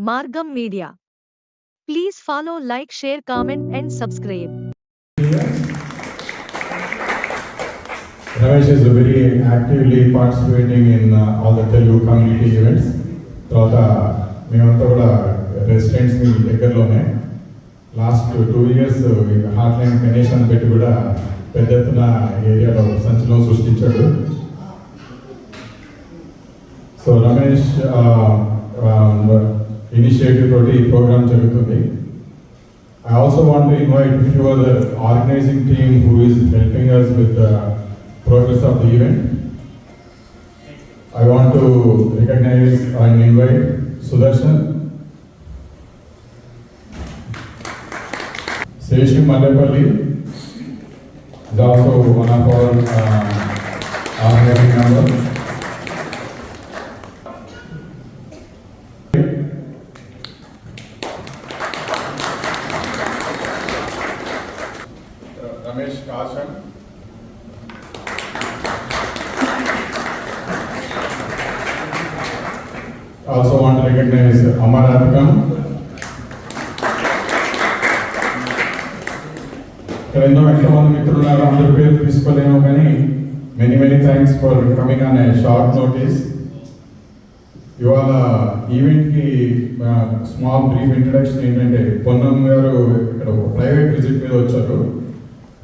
మార్గం media please follow like share comment and subscribe Ramesh is very actively participating in uh, all the Telugu community events. తర్వాత మేమంతా కూడా residents మీ దగ్గరలోనే last two years heart line Ganesh అని పెట్టి కూడా పెద్ద ఎత్తున ఏరియాలో సంచలనం సృష్టించాడు సో రమేష్ ఇనిషియేటివ్ తోటి ఈ ప్రోగ్రామ్ జరుగుతుంది. I also want to invite our organising team who is helping us with the progress of the event I want to recognise and invite Sudarshan Seshi Mallepalli is also one of our organising member Ramesh Kasan Also want to recognize Amar Athakam. ఇక్కడ ఎన్నో ఎంతమంది మిత్రులు ఉన్నారు అందరి పేరు తీసుకోలేము కానీ many many thanks for coming అనే షార్ట్ నోటీస్ ఇవాళ ఈవెంట్కి స్మాల్ బ్రీఫ్ ఇంట్రడక్షన్ ఏంటంటే పొన్నం గారు ఇక్కడ ప్రైవేట్ విజిట్ మీద వచ్చారు.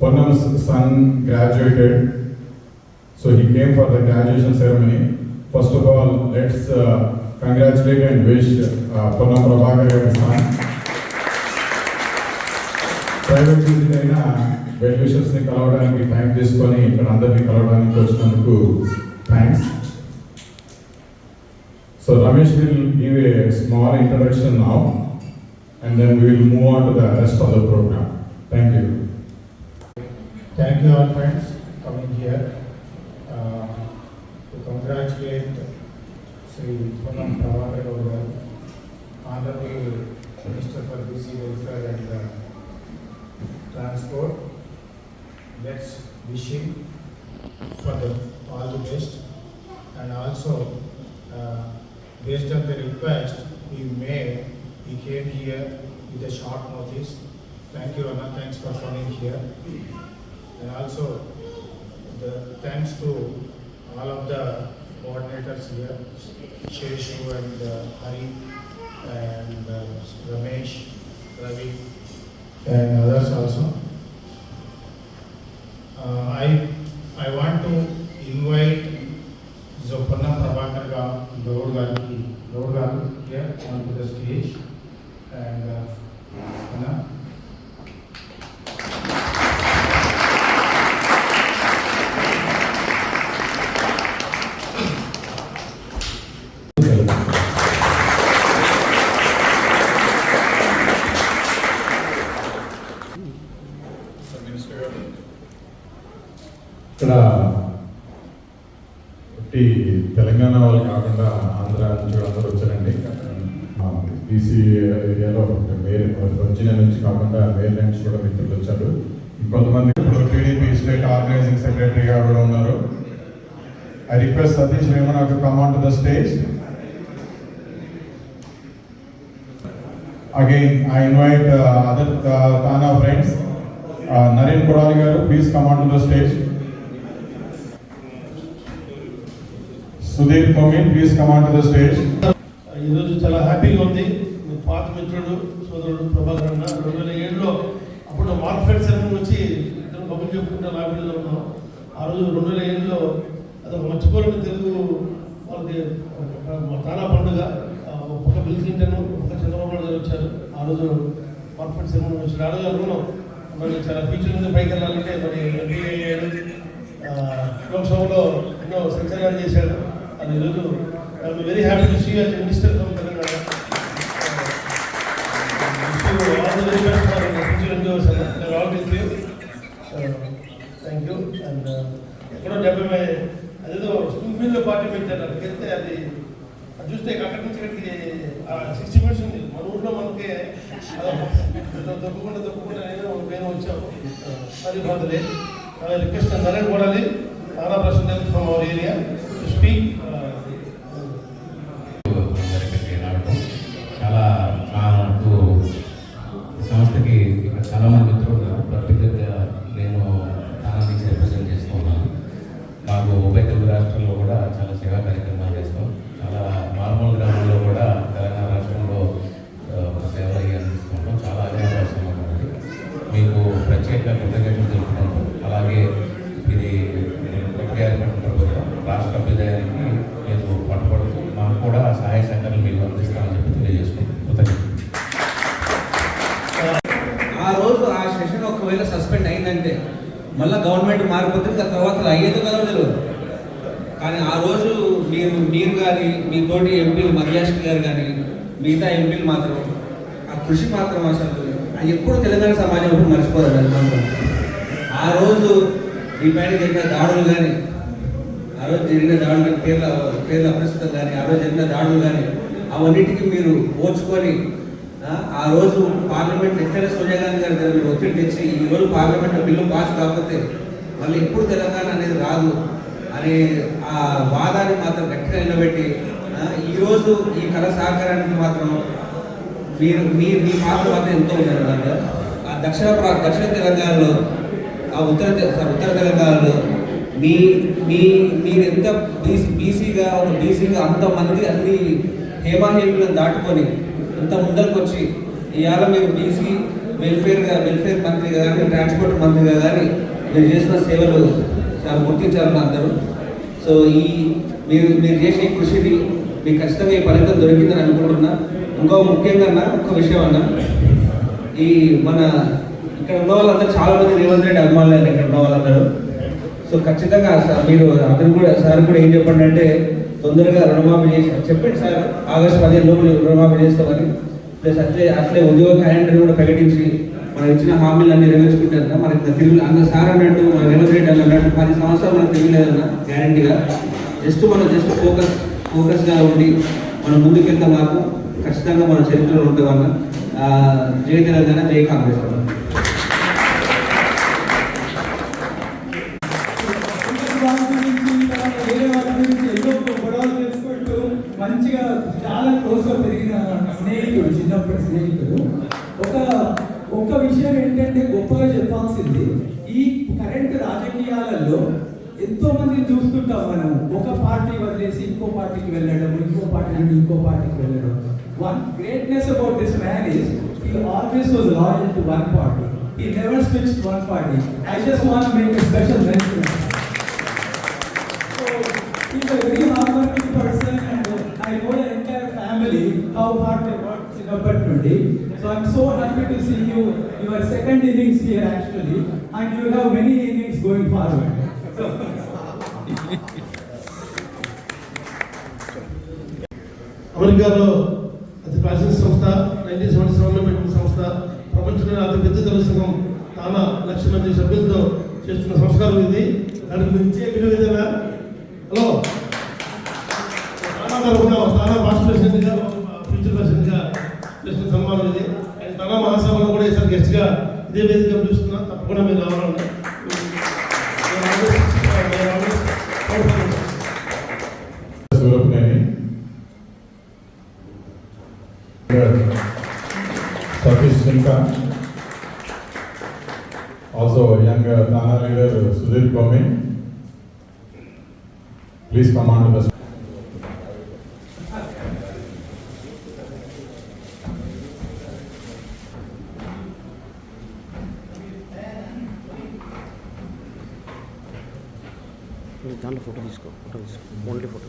Ponnam son graduated so for the for the graduation of first of all congratulate and and uh, Purnam Prabhakar గారి son. Private visit అయినా వెల్ విషర్స్ని కలవడానికి టైం తీసుకొని ఇక్కడ అందరినీ కలవడానికి వచ్చినందుకు thanks so Ramesh will give a small introduction now and then we will move on to the rest of the programme thank you Thank you all friends coming here uh, to congratulate Sri Ponam Prabhakar Honorable Minister for BC Welfare and uh, Transport. Let's wish him for the all the best and also uh, based on the request he made, he came here with a short notice. Thank you Anna, thanks for coming here. And also, the thanks to all of the coordinators here, Sheshu and uh, Hari and uh, Ramesh, Ravi and others also. Uh, I, I want to invite Zopanna Prabhakar Gaur Garu here onto the stage minister ఇక్కడ ఒకటి తెలంగాణ వాళ్ళు కాకుండా ఆంధ్ర నుంచి అందరూ వచ్చారండి. BC ఏరియాలో వేరే Virginia నుంచి కాకుండా వేరే నుంచి కూడా మిత్రులు వచ్చారు. ఇంకొంతమంది ఇప్పుడు టీడీపీ స్టేట్ ఆర్గనైజింగ్ సెక్రటరీగా కూడా ఉన్నారు. I request Satish Vemana to come on to the stage Again, I invite uh, other uh, Tana friends. Uh, Naren Kodali garu, please come on to the stage. Sudhir Komin, please come on to the stage. Uh, ఈరోజు చాలా హ్యాపీగా ఉంది పాత మిత్రుడు సోదరుడు ప్రభాకర్ అన్న రెండు వేల ఏడులో అప్పుడు మార్కెట్ సెలవు వచ్చి ఇద్దరు కబుర్లు చెప్పుకుంటే లాబీలో ఉన్నాం ఆ రోజు రెండు వేల ఏడులో అదొక మర్చిపోలేని తెలుగు వాళ్ళకి తానా పండుగ ఒక బిల్ క్లింటన్ ఒక చంద్రబాబు నాయుడు గారు వచ్చారు ఆ రోజు మార్కెట్ సెలవు వచ్చారు ఆ రోజు అనుకున్నాం మరి చాలా ఫ్యూచర్ ఉంది పైకి వెళ్ళాలంటే మరి ఎంపీ లోక్సభలో ఎన్నో సంచలనాలు చేశాడు అది ఈరోజు I'm very happy to see as minister from Telangana all the very best for future endeavours and all with you thank you and ఎక్కడో డెబ్బై అదేదో స్కూల్ పార్టీ పెట్టారు అక్కడికి వెళ్తే అది చూస్తే అక్కడి నుంచి ఇక్కడికి సిక్స్టీ మినిట్స్ ఉంది. మన ఊర్లో మనకి తప్పకుండా తప్పకుండా నేను మేము వచ్చాము. అది బాధలే రిక్వెస్ట్ నరేన్ కొడాలి నానా ప్రశ్న from our area to speak ప్రత్యేకంగా కృతజ్ఞతలు తెలుపుతున్నాను అలాగే ఇది రాష్ట్ర అభ్యుదయానికి నేను పట్టుబడుతూ మాకు కూడా సహాయ సంఘాలు మీకు అందిస్తామని చెప్పి తెలియజేసుకుంటున్నాను. ఆ రోజు ఆ సెషన్ ఒకవేళ సస్పెండ్ అయిందంటే మళ్ళీ గవర్నమెంట్ మారిపోతే తర్వాత అయ్యేది కదా తెలియదు. కానీ ఆ రోజు మీరు మీరు కానీ మీతోటి ఎంపీలు మధ్యాష్కి గారు కానీ మిగతా ఎంపీలు మాత్రం ఆ కృషి మాత్రం అసలు ఎప్పుడు తెలంగాణ సమాజం ఎప్పుడు మర్చిపోదు ఆ రోజు ఈ పైన జరిగిన దాడులు కానీ ఆ రోజు జరిగిన దాడులు పేర్ల పేర్ల అప్రస్తుతం కానీ ఆ రోజు జరిగిన దాడులు కానీ అవన్నిటికీ మీరు ఓర్చుకొని ఆ, రోజు పార్లమెంట్ ఎట్లయినా సోనియా గాంధీ గారి దగ్గర మీరు ఒత్తిడి తెచ్చి ఈ రోజు పార్లమెంట్ బిల్లు పాస్ కాకపోతే మళ్ళీ ఎప్పుడు తెలంగాణ అనేది రాదు అనే ఆ వాదాన్ని మాత్రం గట్టిగా నిలబెట్టి ఈరోజు ఈ రోజు ఈ కళ సహకారానికి మాత్రం మీరు మీ మీ పాత్ర మాత్రం ఎంతో ఉన్నారు దాంట్లో ఆ దక్షిణ ప్రా- దక్షిణ తెలంగాణలో ఆ ఉత్తర ఉత్తర తెలంగాణలో మీ మీ మీరు ఎంత బీసీ బీసీగా ఒక బీసీగా అంతమంది అన్ని హేమాహేములను దాటుకొని ఇంత ముందరకు వచ్చి ఇవాళ మీరు బీసీ వెల్ఫేర్గా వెల్ఫేర్ మంత్రిగా కానీ ట్రాన్స్పోర్ట్ మంత్రిగా కానీ మీరు చేసిన సేవలు చాలా గుర్తించాలని అందరూ. సో ఈ మీరు మీరు చేసే ఈ కృషిని మీకు ఖచ్చితంగా ఈ ఫలితం దొరికిందని అనుకుంటున్నా. ఇంకో ముఖ్యంగా అన్న ఒక విషయం అన్న. ఈ మన ఇక్కడ ఉన్న వాళ్ళందరూ చాలా మంది రేవంత్ రెడ్డి అభిమానులు ఇక్కడ ఉన్న వాళ్ళందరూ. సో ఖచ్చితంగా సార్ మీరు అతను కూడా సార్ కూడా ఏం చెప్పండి అంటే తొందరగా రుణమాఫీ చేసి చెప్పండి సార్ ఆగస్టు పదిహేను లోపల రుణమాఫీ చేస్తామని. ప్లస్ అట్లే అట్లే ఉద్యోగ క్యాలెండర్ కూడా ప్రకటించి మనం ఇచ్చిన హామీలు అన్ని నెరవేర్చుకుంటారన్న. మనకి తిరుగు అన్న సార్ అన్నట్టు మన రేవంత్ రెడ్డి అన్నట్టు పది సంవత్సరాలు మనకు తిరగలేదన్న గ్యారంటీగా జస్ట్ మనం జస్ట్ ఫోకస్ ఫోకస్గా ఉండి మనం ముందుకెళ్తే మాకు ఖచ్చితంగా మన చరిత్రలో ఉంటామన్న వల్ల జై తెలంగాణ జై Congress. Party One greatness about this man is he always was loyal to one party. He never switched one party. I just want to make a special mention. So he's a very hardworking person and uh, I know the entire family how hard they worked in Apatnundi. So I'm so happy to see you. Your second innings here actually and you have many innings going forward. So, అమెరికాలో అతి ప్రాచీన సంస్థ nineteen seventy సెవెన్లో పెట్టిన సంస్థ ప్రపంచంలో అతి పెద్ద తెలుగు చాలా లక్ష మంది సభ్యులతో చేస్తున్న సంస్కారం ఇది. దానికి మించే విలువ ఏదైనా హలో? తానా తరఫున తానా భాష ప్రెసిడెంట్గా ఫ్యూచర్ ప్రెసిడెంట్గా చేసిన సన్మానం ఇది. అండ్ తానా మహాసభలో కూడా ఈసారి గెస్ట్గా ఇదే వేదిక పిలుస్తున్నా. తప్పకుండా మీరు రావాలండి Satish Sinka also leader Sudhir leader Sudhir come please to the దాంట్లో ఫోటో తీసుకో ఫోటో తీసుకో ఓన్లీ ఫోటో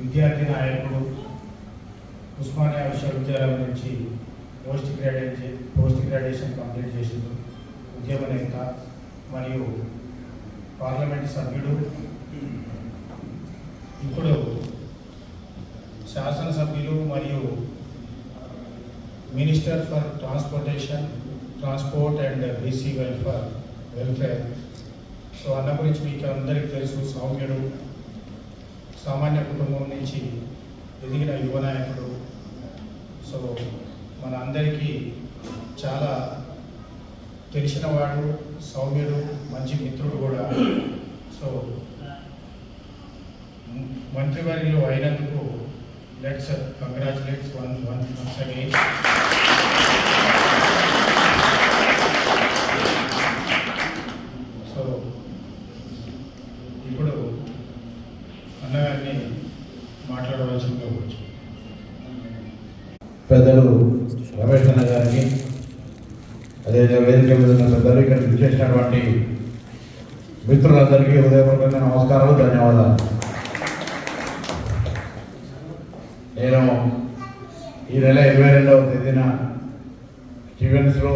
విద్యార్థి నాయకుడు ఉస్మానియా విశ్వవిద్యాలయం నుంచి post graduate post graduation complete చేసిండు. ఉద్యమ నేత మరియు పార్లమెంట్ సభ్యుడు. ఇప్పుడు శాసనసభ్యులు మరియు minister for transportation transport and BC welfare welfare. So అన్న గురించి మీకు అందరికీ తెలుసు సౌమ్యుడు. సామాన్య కుటుంబం నుంచి ఎదిగిన యువ నాయకుడు. సో మన అందరికీ చాలా తెలిసినవాడు సౌమ్యుడు మంచి మిత్రుడు కూడా. సో మ్- మంత్రివర్యులు అయినందుకు let's congratulates one one once again. పెద్దలు రమేష్ అన్న గారికి అదే వేదిక మీద ఉన్న పెద్దలు ఇక్కడ విచ్చేసినటువంటి మిత్రులందరికీ హృదయపూర్వకంగా నమస్కారాలు ధన్యవాదాలు. నేను ఈ నెల ఇరవై రెండవ తేదీన స్టీవెన్స్లో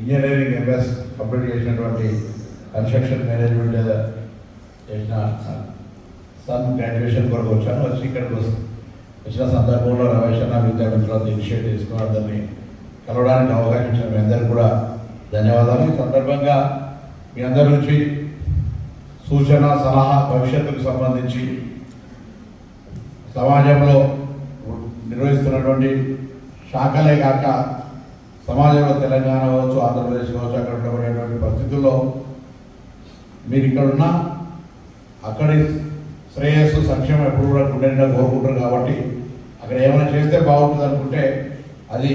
ఇంజనీరింగ్ ఎంఎస్ కంప్లీట్ చేసినటువంటి కన్స్ట్రక్షన్ మేనేజ్మెంట్ చేసిన సన్ గ్రాడ్యుయేషన్ కొరకు వచ్చాను వచ్చి ఇక్కడికి వస్తు వచ్చిన సందర్భంలో రమేష్ అన్న విద్యార్థులతో ఇనిషియేట్ తీసుకుని అందరినీ కలవడానికి అవకాశం ఇచ్చిన మీ అందరికీ కూడా ధన్యవాదాలు. ఈ సందర్భంగా మీ అందరి నుంచి సూచన సలహా భవిష్యత్తుకు సంబంధించి సమాజంలో నిర్వహిస్తున్నటువంటి శాఖలే కాక సమాజంలో తెలంగాణ కావచ్చు ఆంధ్రప్రదేశ్ కావచ్చు అక్కడ ఉండబడేటువంటి పరిస్థితుల్లో మీరు ఇక్కడ ఉన్న అక్కడి శ్రేయస్సు సంక్షేమం ఎప్పుడు కూడా గుండె కోరుకుంటారు కాబట్టి అక్కడ ఏమైనా చేస్తే బాగుంటుంది అనుకుంటే అది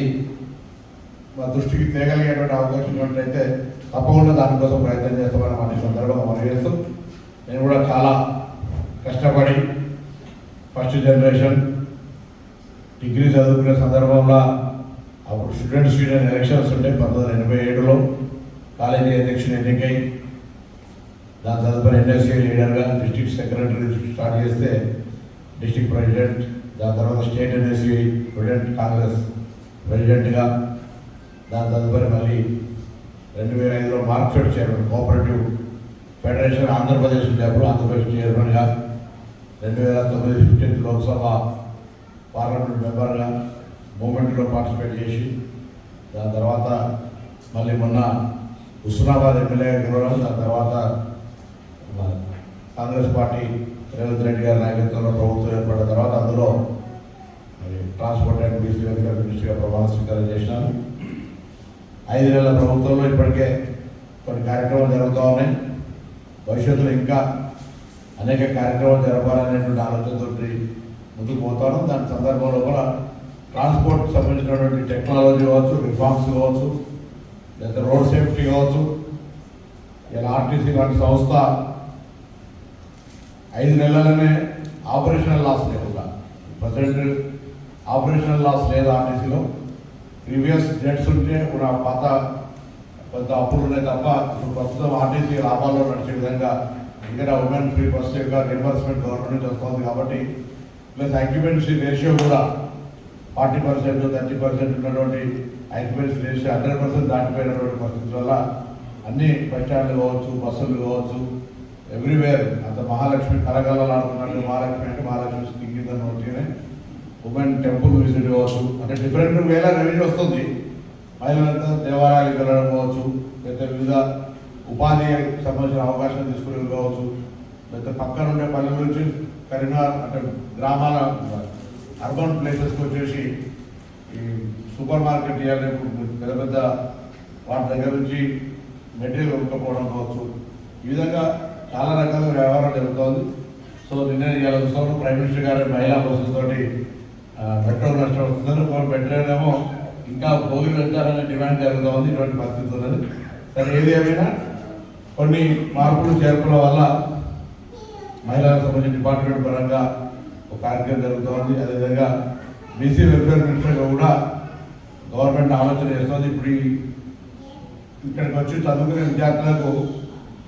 మా దృష్టికి తేగలిగేటువంటి అవకాశం ఉన్నట్లయితే తప్పకుండా దానికోసం ప్రయత్నం చేస్తామని మన ఈ సందర్భంగా మనం చేస్తూ నేను కూడా చాలా కష్టపడి ఫస్ట్ జనరేషన్ డిగ్రీ చదువుకునే సందర్భంలో అప్పుడు స్టూడెంట్స్ యూనియన్ ఎలక్షన్స్ ఉంటే పంతొమ్మిది వందల ఎనభై ఏడులో కాలేజీ అధ్యక్షుని ఎన్నికై దాని తదుపరి ఎన్ఎస్సీ లీడర్గా డిస్టిక్ సెక్రటరీ స్టార్ట్ చేస్తే డిస్ట్రిక్ట్ ప్రెసిడెంట్ దాని తర్వాత స్టేట్ ఎన్ఎస్సీ స్టూడెంట్ కాంగ్రెస్ ప్రెసిడెంట్గా దాని తదుపరి మళ్ళీ రెండు వేల ఐదులో Markfed chairman cooperative federation Andhra Pradesh ఉండేప్పుడు Andhra Pradesh చైర్మన్గా రెండు వేల తొమ్మిది ఫిఫ్టీన్త్ లోక్సభ పార్లమెంట్ మెంబర్గా మూమెంట్లో పార్టిసిపేట్ చేసి దాని తర్వాత మళ్ళీ మొన్న హుస్నాబాద్ ఎమ్మెల్యేగా గెలవడం దాని తర్వాత కాంగ్రెస్ పార్టీ రేవంత్ రెడ్డి గారి నాయకత్వంలో ప్రభుత్వం ఏర్పడిన తర్వాత అందులో మరి ట్రాన్స్పోర్ట్ అండ్ బీసీ వెల్ఫేర్ మినిస్టర్గా ప్రమాణ స్వీకారం చేసినాను ఐదు నెలల ప్రభుత్వంలో ఇప్పటికే కొన్ని కార్యక్రమాలు జరుగుతూ ఉన్నాయి. భవిష్యత్తులో ఇంకా అనేక కార్యక్రమాలు జరపాలనేటువంటి ఆలోచనతో ముందుకు పోతాను. దాని సందర్భంలో కూడా ట్రాన్స్పోర్ట్ సంబంధించినటువంటి టెక్నాలజీ కావచ్చు రిఫార్మ్స్ కావచ్చు లేదా రోడ్ సేఫ్టీ కావచ్చు ఇలా ఆర్టీసీ లాంటి సంస్థ ఐదు నెలలనే ఆపరేషనల్ లాస్ లేకుండా ప్రజెంట్ ఆపరేషనల్ లాస్ లేదు ఆర్టీసీలో ప్రీవియస్ డెట్స్ ఉంటే కూడా పాత కొంత అప్పులు ఉన్నాయి తప్ప ఇప్పుడు ప్రస్తుతం ఆర్టీసీ లాభాల్లో నడిచే విధంగా ఇక్కడ ఉమెన్ ఫ్రీ ఫస్ట్ యొక్క రియంబర్స్మెంట్ గవర్నమెంట్ వస్తుంది కాబట్టి ప్లస్ అక్యుపెన్సీ రేషియో కూడా ఫార్టీ పర్సెంట్ థర్టీ పర్సెంట్ ఉన్నటువంటి అక్యుపెన్సీ రేషియో హండ్రెడ్ పర్సెంట్ దాటిపోయినటువంటి పరిస్థితుల వల్ల అన్ని బస్ స్టాండ్లు కావచ్చు బస్సులు కావచ్చు ఎవ్రీవేర్ అంత మహాలక్ష్మి కలగలలాడుతున్నట్టు మహాలక్ష్మి అంటే మహాలక్ష్మి స్కీమ్ కింద ఉంటేనే ఉమెన్ టెంపుల్ విజిట్ కావచ్చు. అంటే డిఫరెంట్ వేల రెవెన్యూ వస్తుంది. మహిళలంతా దేవాలయాలకు వెళ్ళడం కావచ్చు. లేకపోతే వివిధ ఉపాధి సంబంధించిన అవకాశం తీసుకునే కావచ్చు. లేదా పక్కన ఉండే పల్లెల నుంచి కరీంనగర్ అంటే గ్రామాల అర్బన్ ప్లేసెస్కి వచ్చేసి ఈ సూపర్ మార్కెట్ ఇవ్వాలి పెద్ద పెద్ద వాటి దగ్గర నుంచి మెటీరియల్ ఉండకపోవడం కావచ్చు. ఈ విధంగా చాలా రకాల వ్యవహారం జరుగుతోంది. సో నిన్న ఇవాళ చూస్తాము ప్రైమ్ మినిస్టర్ గారి మహిళా బస్సులతోటి పెట్రోల్ నష్టం వస్తుందని పెట్రోల్ ఏమో ఇంకా భోగిలు పెంచాలనే డిమాండ్ జరుగుతోంది. ఇటువంటి పరిస్థితి ఉన్నది. సరే ఏది ఏమైనా కొన్ని మార్పులు చేర్పుల వల్ల మహిళలకు సంబంధించిన డిపార్ట్మెంట్ పరంగా ఒక కార్యక్రమం జరుగుతోంది. అదేవిధంగా బీసీ వెల్ఫేర్ మినిస్టర్గా కూడా గవర్నమెంట్ ఆలోచన చేస్తుంది. ఇప్పుడు ఇక్కడికి వచ్చి చదువుకునే విద్యార్థులకు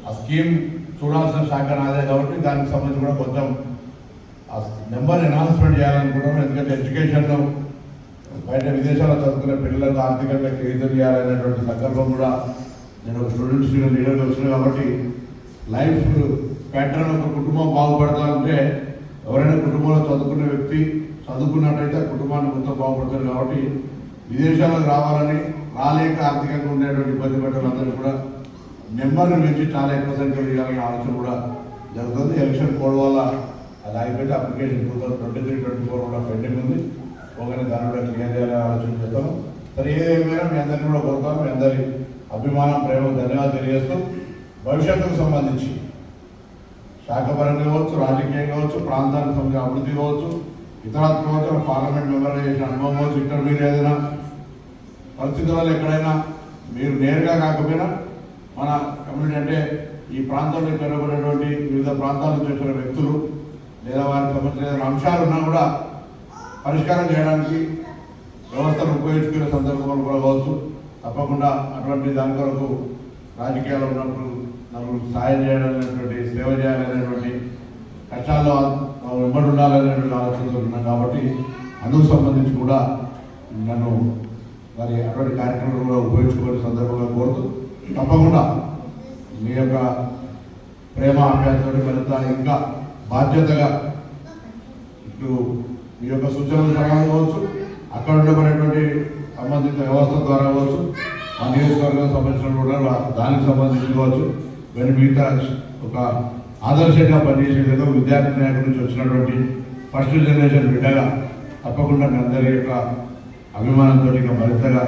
ఆ స్కీమ్ చూడాల్సిన శాఖ నాదే కాబట్టి దానికి సంబంధించి కూడా కొంచెం ఆ నెంబర్ ఎనాన్స్మెంట్ చేయాలనుకుంటున్నాం. ఎందుకంటే ఎడ్యుకేషన్ బయట విదేశాల్లో చదువుకునే పిల్లలకు ఆర్థికంగా కేంద్రం చేయాలనేటువంటి సందర్భం కూడా నేను ఒక స్టూడెంట్స్ లీడర్గా వచ్చిన కాబట్టి లైఫ్ ప్యాటర్న్ ఒక కుటుంబం బాగుపడతానంటే ఎవరైనా కుటుంబంలో చదువుకునే వ్యక్తి చదువుకున్నట్టయితే కుటుంబాన్ని మొత్తం బాగుపడుతుంది కాబట్టి విదేశాలకు రావాలని రాలేక ఆర్థికంగా ఉండేటువంటి ఇబ్బంది పడ్డలందరూ కూడా మెంబర్ని పెంచి చాలా ఎక్కువ సంఖ్యలో ఇవ్వాలనే ఆలోచన కూడా జరుగుతుంది. ఎలక్షన్ కోడ్ వల్ల అది అయిపోతే application two thousand twenty three twenty four కూడా పెండింగ్ ఉంది. ఒకరి దాన్ని కూడా క్లియర్ చేయాలని ఆలోచన చేస్తాము. సరే ఏదేమైనా మీ అందరినీ కూడా కోరుతాను. మీ అందరి అభిమానం ప్రేమ ధన్యవాదాలు తెలియజేస్తూ భవిష్యత్తుకు సంబంధించి శాఖపరంగా కావచ్చు రాజకీయం కావచ్చు ప్రాంతానికి సంబంధించిన అభివృద్ధి కావచ్చు ఇతరత్ర కావచ్చు పార్లమెంట్ మెంబర్గా చేసిన అనుభవం కావచ్చు ఇంటర్మీడియట్ ఏదైనా పరిస్థితులలో ఎక్కడైనా మీరు నేరుగా కాకపోయినా మన కమ్యూనిటీ అంటే ఈ ప్రాంతంలో పెరగబడినటువంటి వివిధ ప్రాంతాల నుంచి వచ్చిన వ్యక్తులు లేదా వారికి సంబంధించిన ఏదైనా అంశాలు ఉన్నా కూడా పరిష్కారం చేయడానికి వ్యవస్థను ఉపయోగించుకునే సందర్భంలో కూడా కావచ్చు. తప్పకుండా అటువంటి దాని కొరకు రాజకీయాల్లో ఉన్నప్పుడు నలుగురు సాయం చేయాలనేటువంటి సేవ చేయాలనేటువంటి కష్టాల్లో వెంబడి ఉండాలనేటువంటి ఆలోచనలు ఉన్నాం కాబట్టి అందుకు సంబంధించి కూడా నన్ను మరి అటువంటి కార్యక్రమాలు కూడా ఉపయోగించుకునే సందర్భంగా కోరుతూ తప్పకుండా మీ యొక్క ప్రేమ ఆప్యాయతతో మరింత ఇంకా బాధ్యతగా ఇటు మీ యొక్క సూచనల ద్వారా కావచ్చు అక్కడ ఉండబడేటువంటి సంబంధిత వ్యవస్థ ద్వారా కావచ్చు ఆ నియోజకవర్గానికి సంబంధించిన కూడా దానికి సంబంధించి కావచ్చు మరి మిగతా ఒక ఆదర్శంగా పనిచేసే విధంగా విద్యార్థి నాయకుల నుంచి వచ్చినటువంటి ఫస్ట్ జనరేషన్ బిడ్డగా తప్పకుండా మీ అందరి యొక్క అభిమానంతో ఇంకా మరింతగా